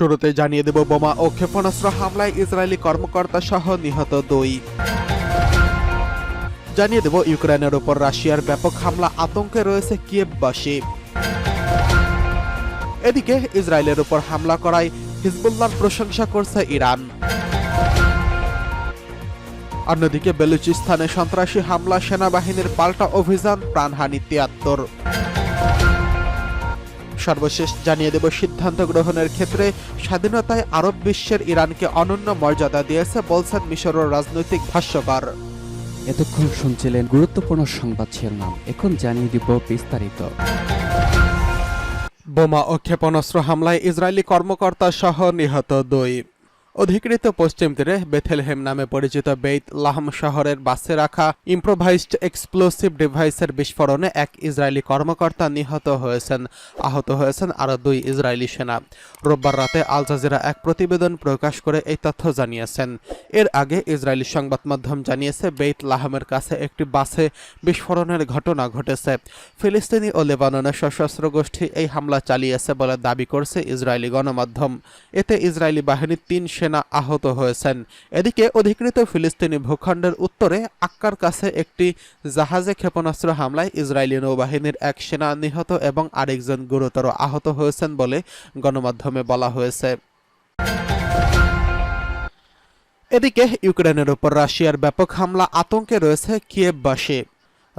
শুরুতে জানিয়ে দেব বোমা ও ক্ষেপণাস্ত্র হামলায় ইসরায়েলি কর্মকর্তা সহ নিহত দুই। জানিয়ে দেব ইউক্রেনের উপর রাশিয়ার ব্যাপক হামলা আতঙ্কে রয়েছে কিয়েববাসী এদিকে ইসরায়েলের উপর হামলা করায় হিজবুল্লাহর প্রশংসা করছে ইরান। অন্যদিকে বেলুচিস্তানে সন্ত্রাসী হামলা সেনাবাহিনীর পাল্টা অভিযান প্রাণহানি তিয়াত্তর। সর্বশেষ জানিয়ে দেব সিদ্ধান্ত গ্রহণের ক্ষেত্রে স্বাধীনতায় আরব বিশ্বের ইরানকে অনন্য মর্যাদা দিয়েছে বলছেন মিশরের রাজনৈতিক ভাষ্যকার। এতক্ষণ শুনছিলেন গুরুত্বপূর্ণ সংবাদ শিরোনাম। এখন জানিয়ে দিব বিস্তারিত। বোমা ও ক্ষেপণাস্ত্র হামলায় ইসরায়েলি কর্মকর্তা সহ নিহত দুই। অধিকৃত পশ্চিম তীরে বেথেলহেম নামে পরিচিত বেইত লাহম শহরের বাসে রাখা ইম্প্রোভাইজড এক্সপ্লোসিভ ডিভাইসের বিস্ফোরণে এক ইসরায়েলি কর্মকর্তা নিহত হয়েছেন। আহত হয়েছেন আরও দুই ইসরায়েলি সেনা। রোববার রাতে আল জাজিরা এক প্রতিবেদন প্রকাশ করে এই তথ্য জানিয়েছেন। এর আগে ইসরায়েলি সংবাদ মাধ্যম জানিয়েছে, বেইত লাহমের কাছে একটি বাসে বিস্ফোরণের ঘটনা ঘটেছে। ফিলিস্তিনি ও লেবাননের সশস্ত্র গোষ্ঠী এই হামলা চালিয়েছে বলে দাবি করছে ইসরায়েলি গণমাধ্যম। এতে ইসরায়েলি বাহিনীর তিন সেনা আহত হয়েছেন। এদিকে অধিকৃত ফিলিস্তিনি ভূখণ্ডের উত্তরে আক্কার কাছে একটি জাহাজে ক্ষেপণাস্ত্র হামলায় ইসরায়েলি নৌবাহিনীর এক সেনা নিহত এবং আরেকজন গুরুতর আহত হয়েছেন বলে গণমাধ্যমে বলা হয়েছে। এদিকে ইউক্রেনের উপর রাশিয়ার ব্যাপক হামলা আতঙ্কে রয়েছে কিয়েববাসী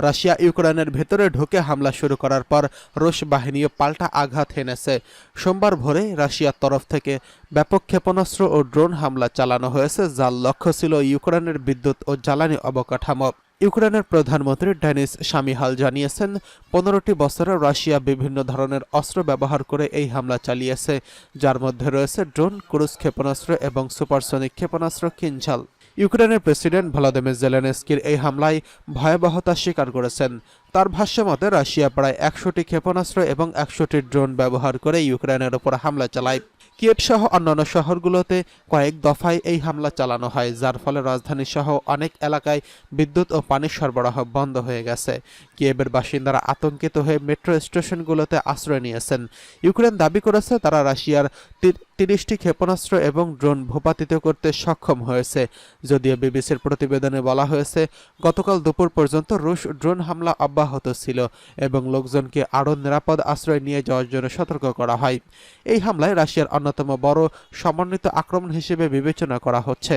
রাশিয়া ইউক্রেনের ভেতরে ঢুকে হামলা শুরু করার পর রুশ বাহিনীও পাল্টা আঘাত হেনেছে। সোমবার ভোরে রাশিয়ার তরফ থেকে ব্যাপক ক্ষেপণাস্ত্র ও ড্রোন হামলা চালানো হয়েছে, যার লক্ষ্য ছিল ইউক্রেনের বিদ্যুৎ ও জ্বালানি অবকাঠামো। ইউক্রেনের প্রধানমন্ত্রী ডেনিস শামিহাল জানিয়েছেন, পনেরোটি বছরে রাশিয়া বিভিন্ন ধরনের অস্ত্র ব্যবহার করে এই হামলা চালিয়েছে, যার মধ্যে রয়েছে ড্রোন, ক্রুজ ক্ষেপণাস্ত্র এবং সুপারসনিক ক্ষেপণাস্ত্র কিনঝাল ইউক্রেনের প্রেসিডেন্ট ভলাদিমির জেলেনস্কির এই হামলায় ভয়াবহতা স্বীকার করেছেন। তার ভাষ্যমতে রাশিয়া প্রায় একশোটি ক্ষেপণাস্ত্র এবং একশোটি ড্রোন ব্যবহার করে ইউক্রেনের ওপর হামলা চালায়। কিয়েভ সহ অন্যান্য শহরগুলোতে কয়েক দফায় এই হামলা চালানো হয়, যার ফলে রাজধানী সহ অনেক এলাকায় বিদ্যুৎ ও পানির সরবরাহ বন্ধ হয়ে গেছে। কিয়েবের বাসিন্দারা আতঙ্কিত হয়ে মেট্রো স্টেশনগুলোতে আশ্রয় নিয়েছেন। ইউক্রেন দাবি করেছে, তারা রাশিয়ার তিরিশটি ক্ষেপণাস্ত্র এবং ড্রোন ভূপাতিত করতে সক্ষম হয়েছে। যদিও বিবিসির প্রতিবেদনে বলা হয়েছে, গতকাল দুপুর পর্যন্ত রুশ ড্রোন হামলা অব্যাহত ছিল এবং লোকজনকে আরও নিরাপদ আশ্রয় নিয়ে যাওয়ার জন্য সতর্ক করা হয়। এই হামলায় রাশিয়ার অন্যতম বড় সমন্বিত আক্রমণ হিসেবে বিবেচনা করা হচ্ছে।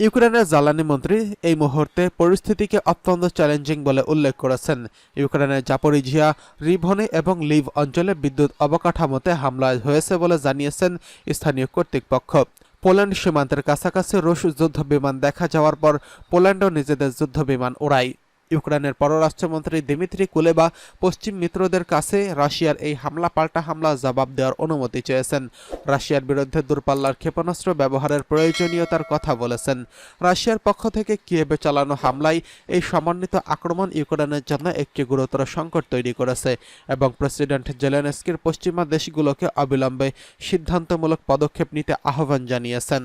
ইউক্রেনের জ্বালানি মন্ত্রী এই মুহূর্তে পরিস্থিতিকে অত্যন্ত চ্যালেঞ্জিং বলে উল্লেখ করেছেন। ইউক্রেনের জাপরিঝিয়া রিভনে এবং লিভ অঞ্চলে বিদ্যুৎ অবকাঠামোতে হামলা হয়েছে বলে জানিয়েছেন স্থানীয় কর্তৃপক্ষ। পোল্যান্ড সীমান্তের কাছাকাছি রুশ যুদ্ধ বিমান দেখা যাওয়ার পর পোল্যান্ডও নিজেদের যুদ্ধ বিমান ওড়ায় ইউক্রেনের পররাষ্ট্রমন্ত্রী দিমিত্রি কুলেবা পশ্চিম মিত্রদের কাছে রাশিয়ার এই হামলা, পাল্টা হামলা জবাব দেওয়ার অনুমতি চেয়েছেন। রাশিয়ার বিরুদ্ধে দূরপাল্লার ক্ষেপণাস্ত্র ব্যবহারের প্রয়োজনীয়তার কথা বলেছেন। রাশিয়ার পক্ষ থেকে কিয়েবে চালানো হামলায় এই সমন্বিত আক্রমণ ইউক্রেনের জন্য একটি গুরুতর সংকট তৈরি করেছে এবং প্রেসিডেন্ট জেলেনস্কির পশ্চিমা দেশগুলোকে অবিলম্বে সিদ্ধান্তমূলক পদক্ষেপ নিতে আহ্বান জানিয়েছেন।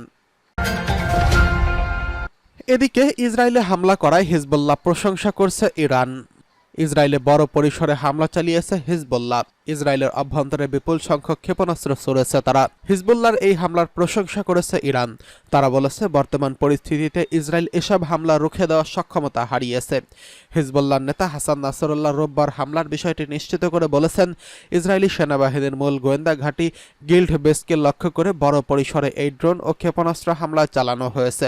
এদিকে ইসরায়েলে হামলা করায় হিজবুল্লাহ প্রশংসা করছে ইরান। ইসরায়েলে বড় পরিসরে হামলা চালিয়েছে হিজবুল্লাহ। ইসরায়েলের অভ্যন্তরে বিপুল সংখ্যক ক্ষেপণাস্ত্র ছড়েছে তারা। হিজবুল্লাহর এই হামলার প্রশংসা করেছে ইরান। তারা বলেছে, বর্তমান পরিস্থিতিতে ইসরায়েল এসব হামলা রুখে দেওয়ার সক্ষমতা হারিয়েছে। হিজবুল্লাহর নেতা হাসান নাসরুল্লাহ রোববার হামলার বিষয়টি নিশ্চিত করে বলেছেন, ইসরায়েলি সেনাবাহিনীর মূল গোয়েন্দা ঘাঁটি গিল্ড বেসকে লক্ষ্য করে বড় পরিসরে এই ড্রোন ও ক্ষেপণাস্ত্র হামলা চালানো হয়েছে।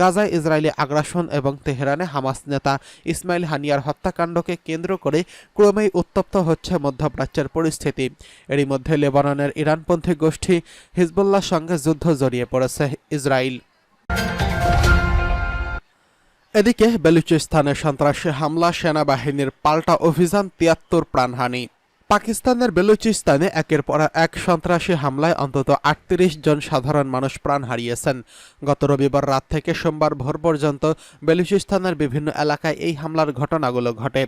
গাজায় ইসরায়েলি আগ্রাসন এবং তেহরানে হামাস নেতা ইসমাইল হানিয়ার হত্যাকাণ্ডকে কেন্দ্র করে ক্রমেই উত্তপ্ত হচ্ছে মধ্যপ্রাচ্যের পরিস্থিতি। এরই মধ্যে লেবাননের ইরানপন্থী গোষ্ঠী হিজবুল্লাহর সঙ্গে যুদ্ধ জড়িয়ে পড়েছে ইসরায়েল। এদিকে বেলুচিস্তানে সন্ত্রাসী হামলা, সেনাবাহিনীর পাল্টা অভিযান, তিয়াত্তর প্রাণহানি। পাকিস্তানের বেলুচিস্তানে একের পর এক সন্ত্রাসী হামলায় অন্তত আটত্রিশ জন সাধারণ মানুষ প্রাণ হারিয়েছেন। গত রবিবার রাত থেকে সোমবার ভোর পর্যন্ত বেলুচিস্তানের বিভিন্ন এলাকায় এই হামলার ঘটনাগুলো ঘটে।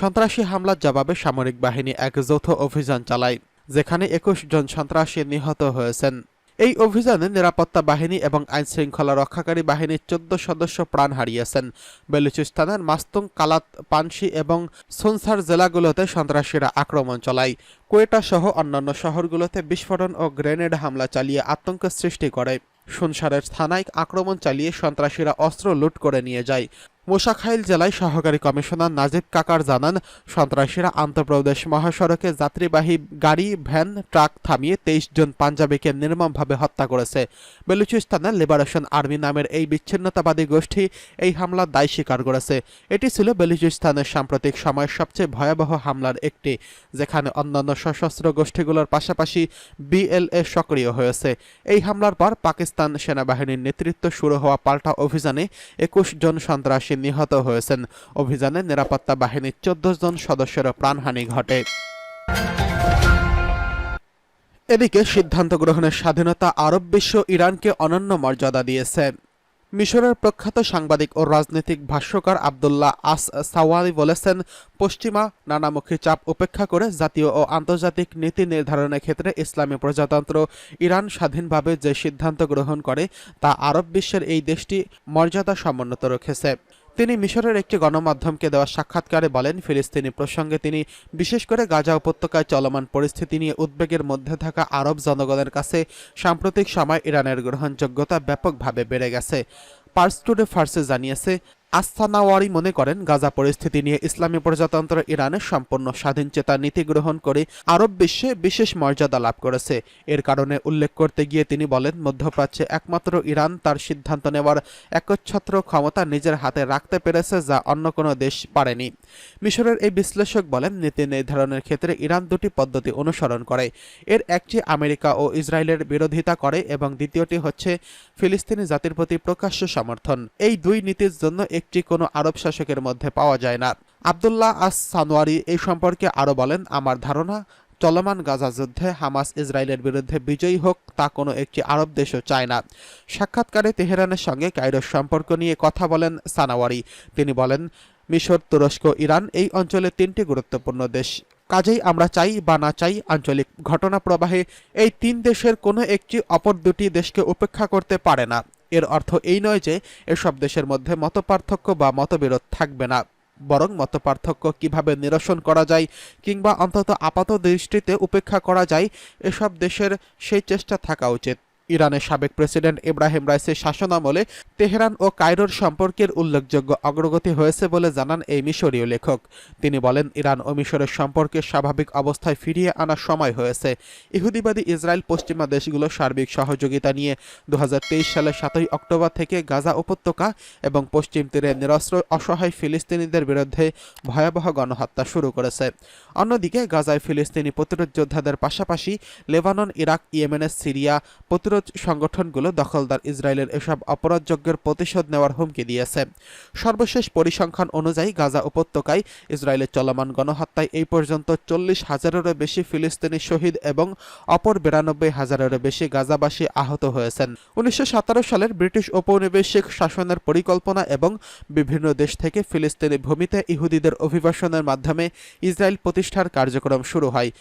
সন্ত্রাসী হামলার জবাবে সামরিক বাহিনী এক যৌথ অভিযান চালায়, যেখানে একুশ জন সন্ত্রাসী নিহত হয়েছেন। এই অভিযানে নিরাপত্তা বাহিনী এবং আইনশৃঙ্খলা রক্ষাকারী বাহিনীর চোদ্দ সদস্য প্রাণ হারিয়েছেন। বেলুচিস্তানের মাস্তুং, কালাত, পানসি এবং সোনসার জেলাগুলোতে সন্ত্রাসীরা আক্রমণ চালায়। কোয়েটা সহ অন্যান্য শহরগুলোতে বিস্ফোরণ ও গ্রেনেড হামলা চালিয়ে আতঙ্ক সৃষ্টি করে। সুনসারের থানায় আক্রমণ চালিয়ে সন্ত্রাসীরা অস্ত্র লুট করে নিয়ে যায়। মোশাখাইল জেলায় সহকারী কমিশনার নাজিব কাকার জানান, সন্ত্রাসীরা আন্তঃপ্রদেশ মহাসড়কে যাত্রীবাহী গাড়ি, ভ্যান, ট্রাক থামিয়ে তেইশ জন পাঞ্জাবিকে নির্মমভাবে হত্যা করেছে। বেলুচিস্তানের লিবারেশন আর্মি নামের এই বিচ্ছিন্নতাবাদী গোষ্ঠী এই হামলার দায় স্বীকার করেছে। এটি ছিল বেলুচিস্তানের সাম্প্রতিক সময়ের সবচেয়ে ভয়াবহ হামলার একটি, যেখানে অন্যান্য সশস্ত্র গোষ্ঠীগুলোর পাশাপাশি বিএলএ সক্রিয় হয়েছে। এই হামলার পর পাকিস্তান সেনাবাহিনীর নেতৃত্ব শুরু হওয়া পাল্টা অভিযানে একুশ জন সন্ত্রাসী নিহত হয়েছেন। অভিযানে নিরাপত্তা বাহিনীর চোদ্দ জন সদস্যের প্রাণহানি ঘটে। এদিকে সিদ্ধান্ত গ্রহণের স্বাধীনতা আরব বিশ্ব ইরানকে অনন্য মর্যাদা দিয়েছে। মিশরের প্রখ্যাত সাংবাদিক ও রাজনৈতিক ভাষ্যকার আবদুল্লাহ আস সাওয়ালি বলেছেন, পশ্চিমা নানামুখী চাপ উপেক্ষা করে জাতীয় ও আন্তর্জাতিক নীতি নির্ধারণের ক্ষেত্রে ইসলামী প্রজাতন্ত্র ইরান স্বাধীনভাবে যে সিদ্ধান্ত গ্রহণ করে, তা আরব বিশ্বের এই দেশটি মর্যাদা সমুন্নত রেখেছে। তিনি মিশরের একটি গণমাধ্যমকে দেওয়া সাক্ষাৎকারে বলেন, ফিলিস্তিনি প্রসঙ্গে তিনি বিশেষ করে গাজা উপত্যকায় চলমান পরিস্থিতি নিয়ে উদ্বেগের মধ্যে থাকা আরব জনগণের কাছে সাম্প্রতিক সময় ইরানের গ্রহণযোগ্যতা ব্যাপকভাবে বেড়ে গেছে। পার্স টুডে ফার্সে জানিয়েছে আস্থানাওয়ারি মনে করেন, গাজা পরিস্থিতি নিয়ে ইসলামী প্রজাতন্ত্র ইরানের সম্পূর্ণ স্বাধীনচেতা নীতি গ্রহণ করে আরব বিশ্বে বিশেষ মর্যাদা লাভ করেছে। এর কারণে উল্লেখ করতে গিয়ে তিনি বলেন, মধ্যপ্রাচ্যে একমাত্র ইরান তার সিদ্ধান্ত নেওয়ার একচ্ছত্র ক্ষমতা নিজের হাতে রাখতে পেরেছে যা অন্য কোনো দেশ পারেনি। মিশরের এই বিশ্লেষক বলেন, নীতি নির্ধারণের ক্ষেত্রে ইরান দুটি পদ্ধতি অনুসরণ করে। এর একটি আমেরিকা ও ইসরায়েলের বিরোধিতা করে এবং দ্বিতীয়টি হচ্ছে ফিলিস্তিনি জাতির প্রতি প্রকাশ্য সমর্থন। এই দুই নীতির জন্য একটি কোনো আরব শাসকের মধ্যে পাওয়া যায় না। আবদুল্লাহ আস সানোয়ারি এই সম্পর্কে আরও বলেন, আমার ধারণা, চলমান গাজা যুদ্ধে হামাস ইসরায়েলের বিরুদ্ধে বিজয়ী হোক তা কোনো একটি আরব দেশও চায় না। সাক্ষাৎকারে তেহরানের সঙ্গে কায়রোর সম্পর্ক নিয়ে কথা বলেন সানাওয়ারি। তিনি বলেন, মিশর, তুরস্ক, ইরান এই অঞ্চলে তিনটি গুরুত্বপূর্ণ দেশ। কাজেই আমরা চাই বা না চাই আঞ্চলিক ঘটনা প্রবাহে এই তিন দেশের কোনো একটি অপর দুটি দেশকে উপেক্ষা করতে পারে না। এর অর্থ এই নয় যে এসব দেশের মধ্যে মতপার্থক্য বা মতবিরোধ থাকবে না। বরং মতপার্থক্য কীভাবে নিরসন করা যায় কিংবা অন্তত আপাত দৃষ্টিতে উপেক্ষা করা যায়, এসব দেশের সেই চেষ্টা থাকা উচিত। ইরানের সাবেক প্রেসিডেন্ট ইব্রাহিম রাইসের শাসনামলে তেহরান ও কায়রোর সম্পর্কের উল্লেখযোগ্য অগ্রগতি হয়েছে বলে জানান এই মিশরীয় লেখক। তিনি বলেন, ইরান ও মিশরের সম্পর্কের স্বাভাবিক অবস্থায় ফিরিয়ে আনার সময় হয়েছে। ইহুদিবাদী ইসরায়েল পশ্চিমা দেশগুলোর সার্বিক সহযোগিতা নিয়ে দু সালের সাতই অক্টোবর থেকে গাজা উপত্যকা এবং পশ্চিম তীরে নিরস্ত্র অসহায় ফিলিস্তিনিদের বিরুদ্ধে ভয়াবহ গণহত্যা শুরু করেছে। অন্যদিকে গাজায় ফিলিস্তিনি প্রতিরোধ যোদ্ধাদের পাশাপাশি লেবানন, ইরাক, ইয়েমেনের, সিরিয়া প্রতিরোধ সংগঠনগুলো দখলদার ইসরায়েলের এসব অপরাধযজ্ঞের প্রতিশোধ নেওয়ার হুমকি দিয়েছে। সর্বশেষ পরিসংখ্যান অনুযায়ী গাজা উপত্যকায় ইসরায়েলের চলমান গণহত্যায় এই পর্যন্ত চল্লিশ হাজারেরও বেশি ফিলিস্তিনি শহীদ এবং অপর বিরানব্বই হাজারেরও বেশি গাজাবাসী আহত হয়েছেন। উনিশশো সালের ব্রিটিশ ঔপনিবেশিক শাসনের পরিকল্পনা এবং বিভিন্ন দেশ থেকে ফিলিস্তিনি ভূমিতে ইহুদিদের অভিবাসনের মাধ্যমে ইসরায়েল প্রতিষ্ঠার কার্যক্রম শুরু হয়।